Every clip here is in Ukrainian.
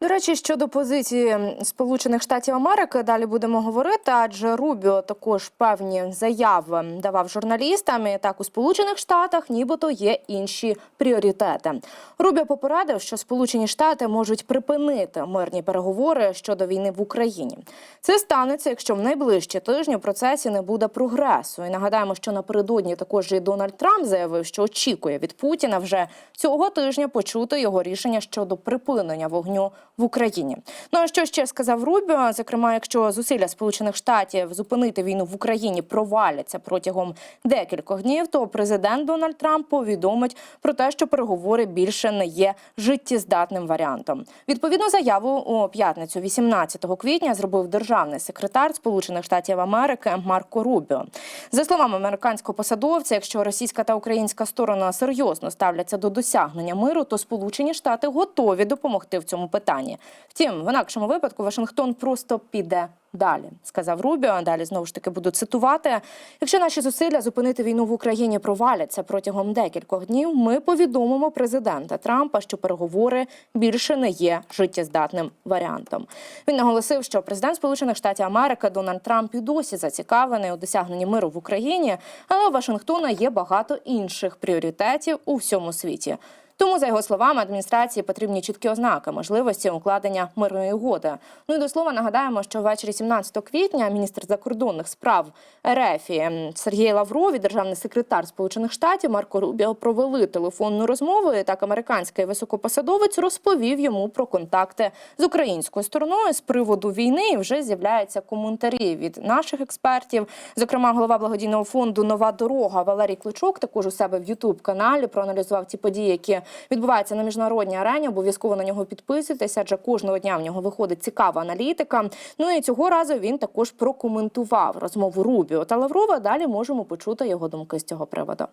До речі, щодо позиції Сполучених Штатів Америки, далі будемо говорити, адже Рубіо також певні заяви давав журналістам. І так у Сполучених Штатах, нібито є інші пріоритети. Рубіо попередив, що Сполучені Штати можуть припинити мирні переговори щодо війни в Україні. Це станеться, якщо в найближчі тижні в процесі не буде прогресу. І нагадаємо, що напередодні також і Дональд Трамп заявив, що очікує від Путіна вже цього тижня почути його рішення щодо припинення вогню в Україні. Ну а що ще сказав Рубіо? Зокрема, якщо зусилля Сполучених Штатів зупинити війну в Україні проваляться протягом декількох днів, то президент Дональд Трамп повідомить про те, що переговори більше не є життєздатним варіантом. Відповідну заяву у п'ятницю, 18 квітня, зробив державний секретар Сполучених Штатів Америки Марко Рубіо. За словами американського посадовця, якщо російська та українська сторона серйозно ставляться до досягнення миру, то Сполучені Штати готові допомогти в цьому питанні. Втім, в інакшому випадку Вашингтон просто піде. Далі сказав Рубіо. Далі знову ж таки буду цитувати: якщо наші зусилля зупинити війну в Україні проваляться протягом декількох днів, ми повідомимо президента Трампа, що переговори більше не є життєздатним варіантом. Він наголосив, що президент Сполучених Штатів Америки Дональд Трамп і досі зацікавлений у досягненні миру в Україні, але у Вашингтона є багато інших пріоритетів у всьому світі. Тому, за його словами, адміністрації потрібні чіткі ознаки можливості укладення мирної угоди. Ну і до слова нагадаємо, що ввечері 17 квітня міністр закордонних справ РФ Сергій Лавров і державний секретар Сполучених Штатів Марко Рубіо провели телефонну розмову. І так американський високопосадовець розповів йому про контакти з українською стороною з приводу війни. І вже з'являються коментарі від наших експертів. Зокрема, голова благодійного фонду Нова дорога Валерій Кличок також у себе в Ютуб каналі проаналізував ті події, які відбуваються на міжнародній арені. Обов'язково на нього підписуйтесь, адже кожного дня в нього виходить цікава аналітика. Ну і цього разу він також прокоментував розмову Рубіо та Лаврова. Далі можемо почути його думки з цього приводу.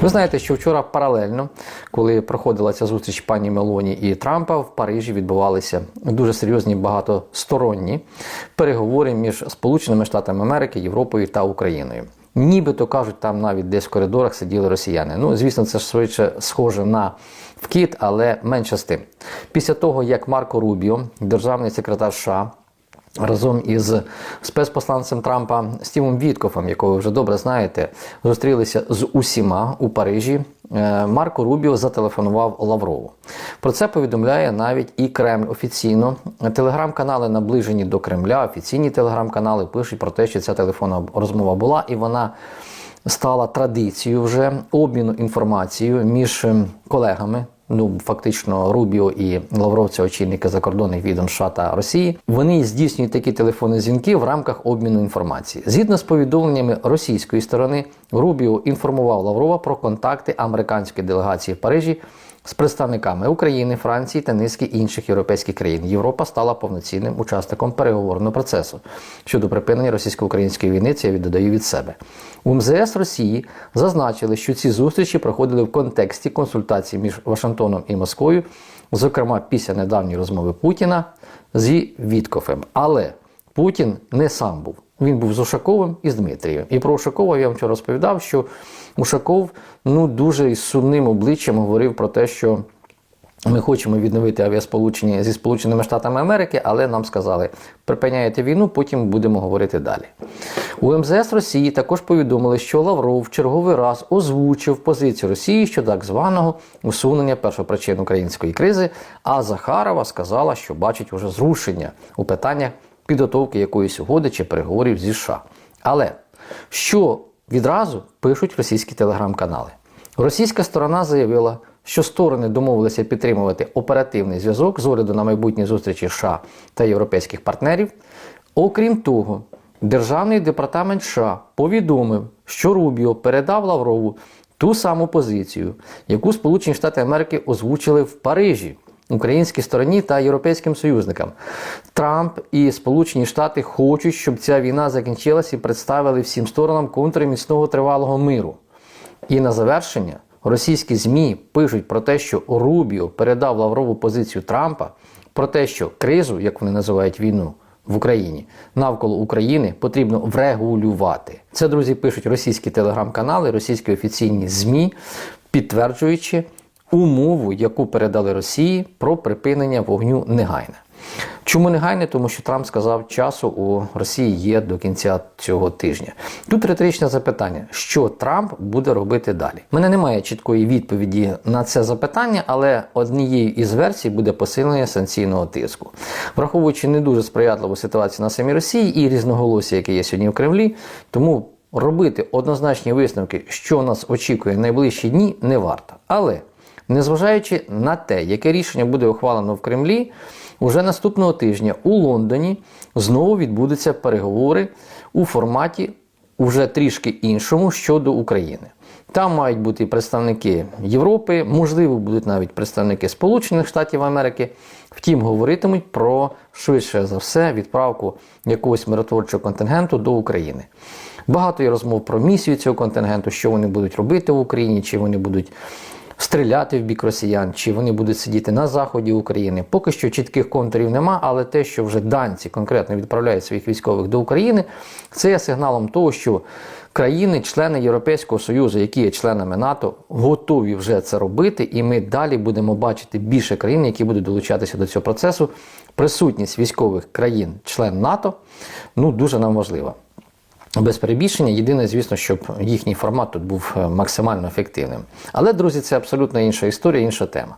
Ви знаєте, що вчора паралельно, коли проходила ця зустріч пані Мелоні і Трампа, в Парижі відбувалися дуже серйозні багатосторонні переговори між Сполученими Штатами Америки, Європою та Україною. Нібито кажуть, там навіть десь в коридорах сиділи росіяни. Ну, звісно, це швидше схоже на вкіт, але менше з тим. Після того, як Марко Рубіо, державний секретар США, разом із спецпосланцем Трампа Стівом Віткофом, якого ви вже добре знаєте, зустрілися з усіма у Парижі. е, Марко Рубіо зателефонував Лаврову. Про це повідомляє навіть і Кремль офіційно. Телеграм-канали наближені до Кремля, офіційні телеграм-канали пишуть про те, що ця телефонна розмова була, і вона стала традицією вже обміну інформацією між ем, колегами. Ну, фактично, Рубіо і Лавров, це очільники закордонних відомств США та Росії. Вони здійснюють такі телефонні дзвінки в рамках обміну інформації. Згідно з повідомленнями російської сторони, Рубіо інформував Лаврова про контакти американської делегації в Парижі з представниками України, Франції та низки інших європейських країн. Європа стала повноцінним учасником переговорного процесу щодо припинення російсько-української війни. Це я додаю від себе. У МЗС Росії зазначили, що ці зустрічі проходили в контексті консультацій між Вашингтоном і Москвою, зокрема після недавньої розмови Путіна зі Віткофем. Але Путін не сам був. Він був з Ушаковим і з Дмитрієм. І про Ушакова я вам вчора розповідав, що Ушаков ну дуже із сумним обличчям говорив про те, що ми хочемо відновити авіасполучення зі Сполученими Штатами Америки, але нам сказали, припиняєте війну, потім будемо говорити далі. У МЗС Росії також повідомили, що Лавров в черговий раз озвучив позицію Росії щодо так званого усунення першопричин української кризи. А Захарова сказала, що бачить уже зрушення у питаннях підготовки якоїсь угоди чи переговорів зі США. Але що відразу пишуть російські телеграм-канали? Російська сторона заявила, що сторони домовилися підтримувати оперативний зв'язок з огляду на майбутні зустрічі США та європейських партнерів. Окрім того, Державний департамент США повідомив, що Рубіо передав Лаврову ту саму позицію, яку Сполучені Штати Америки озвучили в Парижі українській стороні та європейським союзникам. Трамп і Сполучені Штати хочуть, щоб ця війна закінчилась і представили всім сторонам контури міцного тривалого миру. І на завершення російські ЗМІ пишуть про те, що Рубіо передав Лаврову позицію Трампа, про те, що кризу, як вони називають війну в Україні, навколо України потрібно врегулювати. Це, друзі, пишуть російські телеграм-канали, російські офіційні ЗМІ, підтверджуючи умову, яку передали Росії про припинення вогню негайне. Чому негайне? Тому що Трамп сказав, часу у Росії є до кінця цього тижня. Тут риторичне запитання: що Трамп буде робити далі? У мене немає чіткої відповіді на це запитання, але однією із версій буде посилення санкційного тиску, враховуючи не дуже сприятливу ситуацію на самій Росії і різноголосі, яке є сьогодні в Кремлі, тому робити однозначні висновки, що нас очікує в найближчі дні, не варто. Але незважаючи на те, яке рішення буде ухвалено в Кремлі, уже наступного тижня у Лондоні знову відбудуться переговори у форматі уже трішки іншому щодо України. Там мають бути представники Європи, можливо, будуть навіть представники Сполучених Штатів Америки. Втім, говоритимуть про швидше за все відправку якогось миротворчого контингенту до України. Багато є розмов про місію цього контингенту, що вони будуть робити в Україні, чи вони будуть стріляти в бік росіян, чи вони будуть сидіти на заході України. Поки що чітких контурів нема, але те, що вже данці конкретно відправляють своїх військових до України, це є сигналом того, що країни, члени Європейського Союзу, які є членами НАТО, готові вже це робити, і ми далі будемо бачити більше країн, які будуть долучатися до цього процесу. Присутність військових країн, член НАТО, ну дуже нам важлива. Без перебільшення, єдине, звісно, щоб їхній формат тут був е, максимально ефективним. Але, друзі, це абсолютно інша історія, інша тема.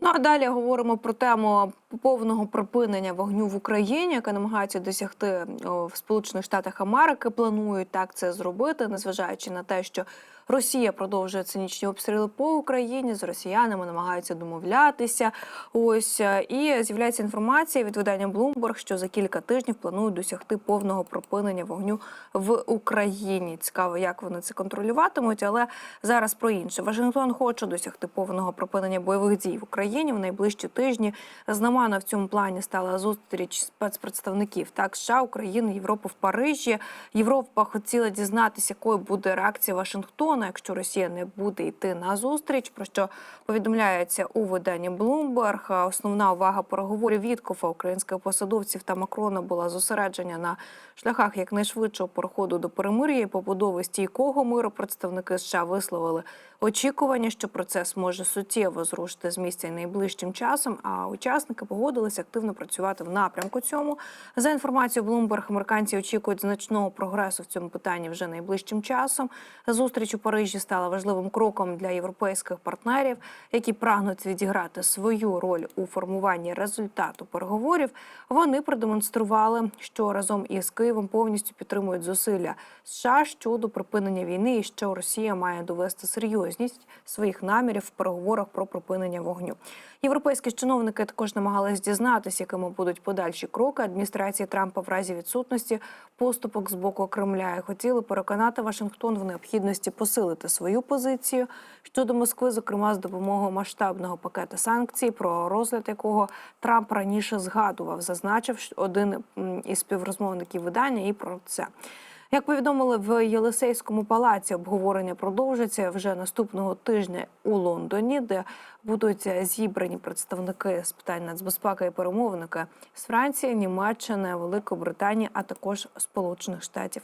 Ну а далі говоримо про тему повного припинення вогню в Україні, яка намагається досягти в Сполучених Штатах Америки. Планують так це зробити, незважаючи на те, що Росія продовжує цинічні обстріли по Україні. З росіянами намагаються домовлятися. Ось е, і з'являється інформація від видання Bloomberg, що за кілька тижнів планують досягти повного припинення вогню в Україні. Цікаво, як вони це контролюватимуть, але зараз про інше. Вашингтон хоче досягти повного припинення бойових дій в Україні в найближчі тижні. Знамена в цьому плані стала зустріч спецпредставників так США, України, Європи в Парижі. Європа хотіла дізнатися, якою буде реакція Вашингтона, якщо Росія не буде йти на зустріч. Про що повідомляється у виданні Bloomberg. Основна увага переговорів Віткофа, українських посадовців та Макрона була зосередження на шляхах якнайшвидшого переходу до перемир'я і побудови стійкого миру. Представники США висловили очікування, що процес може суттєво зрушити з місця найближчим часом. А учасники погодилися активно працювати в напрямку цьому. За інформацією Bloomberg, американці очікують значного прогресу в цьому питанні вже найближчим часом. Зустріч у Парижі стала важливим кроком для європейських партнерів, які прагнуть відіграти свою роль у формуванні результату переговорів. Вони продемонстрували, що разом із Києвом повністю підтримують зусилля США щодо припинення війни, і що Росія має довести серйозність своїх намірів в переговорах про припинення вогню. Європейські чиновники також намагались дізнатися, якими будуть подальші кроки адміністрації Трампа в разі відсутності поступок з боку Кремля і хотіли переконати Вашингтон в необхідності посилити свою позицію щодо Москви, зокрема з допомогою масштабного пакета санкцій, про розгляд якого Трамп раніше згадував, зазначив один із співрозмовників видання і про це. Як повідомили в Єлисейському палаці, обговорення продовжиться вже наступного тижня у Лондоні, де будуть зібрані представники з питань нацбезпеки і перемовники з Франції, Німеччини, Великої Британії, а також Сполучених Штатів.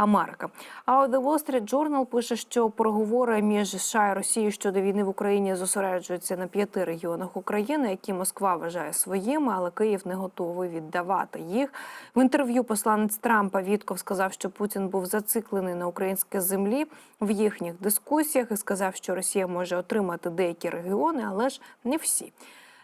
Америка. А The Wall Street Journal пише, що переговори між США і Росією щодо війни в Україні зосереджуються на п'яти регіонах України, які Москва вважає своїми, але Київ не готовий віддавати їх. В інтерв'ю посланець Трампа Вітков сказав, що Путін був зациклений на українській землі в їхніх дискусіях і сказав, що Росія може отримати деякі регіони, але ж не всі.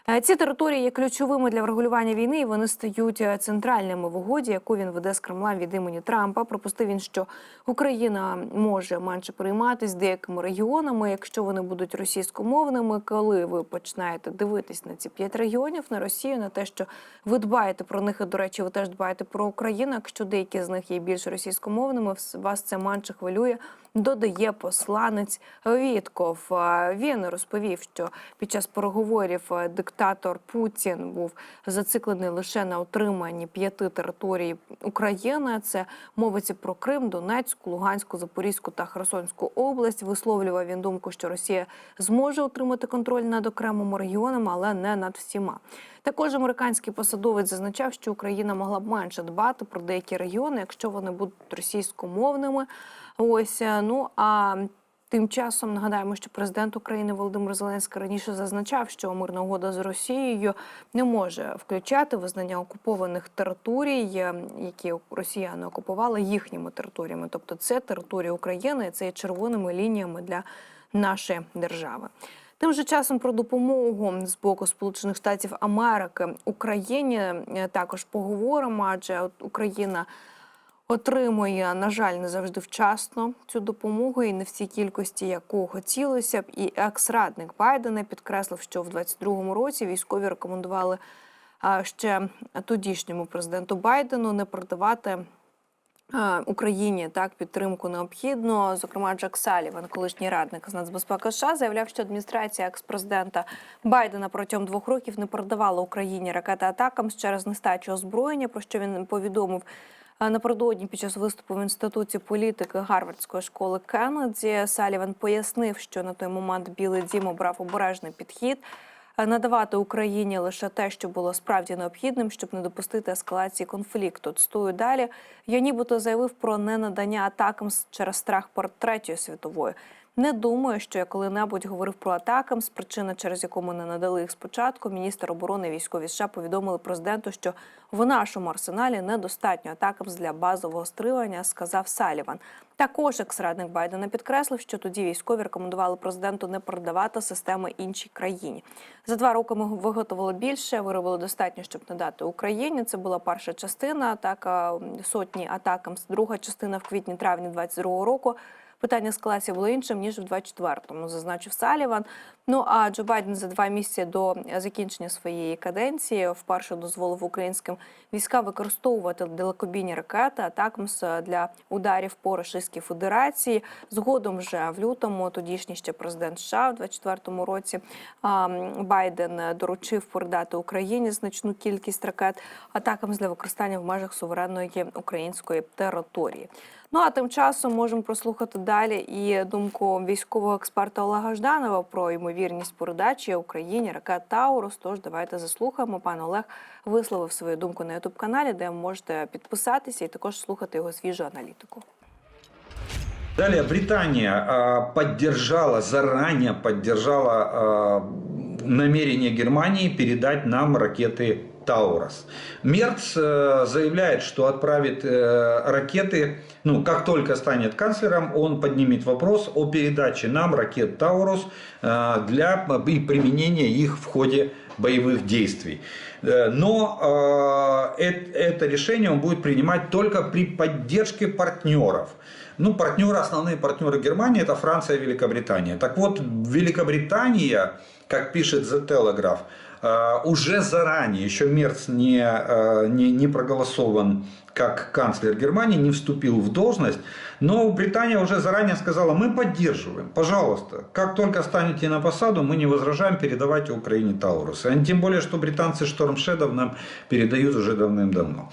Е, Ці території є ключовими для врегулювання війни, і вони стають е, центральними в угоді, яку він веде з Кремла від імені Трампа. Пропустив він, що Україна може менше прийматись деякими регіонами, якщо вони будуть російськомовними. Коли ви починаєте дивитись на ці п'ять регіонів на Росію, на те, що ви дбаєте про них, і до речі, ви теж дбаєте про Україну. Якщо деякі з них є більш російськомовними, вас це менше хвилює. Додає посланець Вітков. Е, Він розповів, що під час переговорів е, диктатор Путін був зациклений лише на отриманні п'яти територій України. Це мовиться про Крим, Донецьку, Луганську, Запорізьку та Херсонську область. Висловлював він думку, що Росія зможе отримати контроль над окремими регіонами, але не над всіма. Також американський посадовець зазначав, що Україна могла б менше дбати про деякі регіони, якщо вони будуть російськомовними. Ось е, ну а Тим часом нагадаємо, що президент України Володимир Зеленський раніше зазначав, що мирна угода з Росією не може включати визнання окупованих територій, е, які росіяни окупували їхніми територіями. Тобто, це територія України, це є червоними лініями для нашої держави. Тим же часом про допомогу з боку Сполучених Штатів Америки Україні е, також поговоримо, адже Україна отримує, на жаль, не завжди вчасно цю допомогу і не в цій кількості, яку хотілося б. І екс-радник Байдена підкреслив, що в 22-му році військові рекомендували ще тодішньому президенту Байдену не продавати. Україні так підтримку необхідно. Зокрема, Джек Саліван, колишній радник з нацбезпеки США, заявляв, що адміністрація екс-президента Байдена протягом двох років не продавала Україні ракети атакам через нестачу озброєння, про що він повідомив Напередодні під час виступу в інституті політики Гарвардської школи Кеннеді Саліван пояснив, що на той момент Білий Дім обрав обережний підхід. Надавати Україні лише те, що було справді необхідним, щоб не допустити ескалації конфлікту. Цитую далі. Я нібито заявив про ненадання атакам через страх перед третьою світовою. Не думаю, що я коли-небудь говорив про атакам. З причини, через яку ми не надали їх спочатку, міністр оборони військові США повідомили президенту, що в нашому арсеналі недостатньо атакам для базового стримання, сказав Саліван. Також екс-радник Байдена підкреслив, що тоді військові рекомендували президенту не продавати системи іншій країні. За два роки ми виготовили більше, виробили достатньо, щоб надати Україні. Це була перша частина атака сотні атакам. Друга частина в квітні-травні 22 року. Питання ескалації було іншим ніж в 24-му, зазначив Саліван. Ну а Джо Байден за два місяці до закінчення своєї каденції вперше дозволив українським військам використовувати далекобійні ракети атакмс для ударів по Російській Федерації. Згодом вже в лютому тодішній ще президент США в 24-му році Байден доручив передати Україні значну кількість ракет атакам для використання в межах суверенної української території. Ну а тим часом можемо прослухати далі і думку військового експерта Олега Жданова про ймовірність передачі Україні ракет Таурус. Тож давайте заслухаємо. Пан Олег висловив свою думку на ютуб каналі, де можете підписатися і також слухати його свіжу аналітику. Далее Британия а, поддержала, заранее поддержала намірення намерение Германии передать нам ракеты Таурос. Мерц э, заявляет, что отправит э, ракеты, ну, как только станет канцлером, он поднимет вопрос о передаче нам ракет Таурус э, для и применения их в ходе боевых действий. Но эт- это решение он будет принимать только при поддержке партнеров. Ну, партнеры, основные партнеры Германии это Франция и Великобритания. Так вот, Великобритания, как пишет The Telegraph, уже заранее, еще Мерц не, э, не, не проголосован как канцлер Германии, не вступил в должность, но Британия уже заранее сказала, мы поддерживаем, пожалуйста, как только станете на посаду, мы не возражаем, передавайте Украине Таурусы. Тем более, что британцы Штормшедов нам передают уже давным-давно.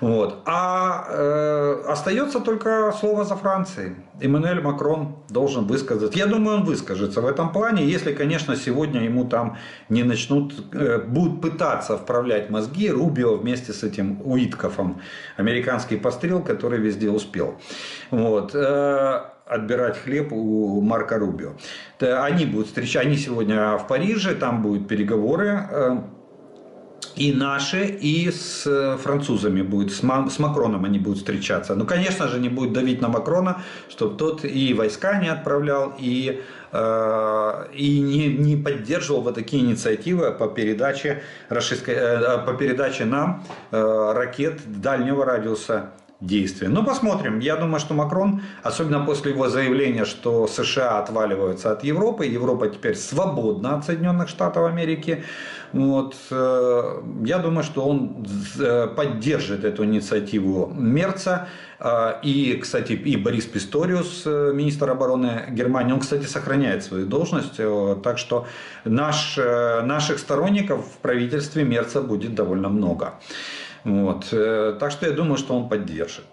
Вот. А э, остается только слово за Францией. Эммануэль Макрон должен высказать. Я думаю, он выскажется в этом плане, если, конечно, сегодня ему там не начнут, э, будут пытаться вправлять мозги Рубио вместе с этим Уиткофом, американский пострел, который везде успел. Вот. Э, отбирать хлеб у Марка Рубио. Т- Они будут встречать, они сегодня в Париже, там будут переговоры. э, и наши, и с э, французами будет, с, Ма- с Макроном они будут встречаться. Ну, конечно же, не будет давить на Макрона, чтобы тот и войска не отправлял, и, э, и не, не поддерживал вот такие инициативы по передаче, э, по передаче нам э, ракет дальнего радиуса действия. Ну, посмотрим. Я думаю, что Макрон, особенно после его заявления, что США отваливаются от Европы, Европа теперь свободна от Соединенных Штатов Америки, вот, э, я думаю, что он э, поддержит эту инициативу Мерца. Э, И, кстати, и Борис Писториус, министр обороны Германии, он, кстати, сохраняет свою должность. Так что наш, наших сторонников в правительстве Мерца будет довольно много. Вот. э, Так что я думаю, что он поддержит.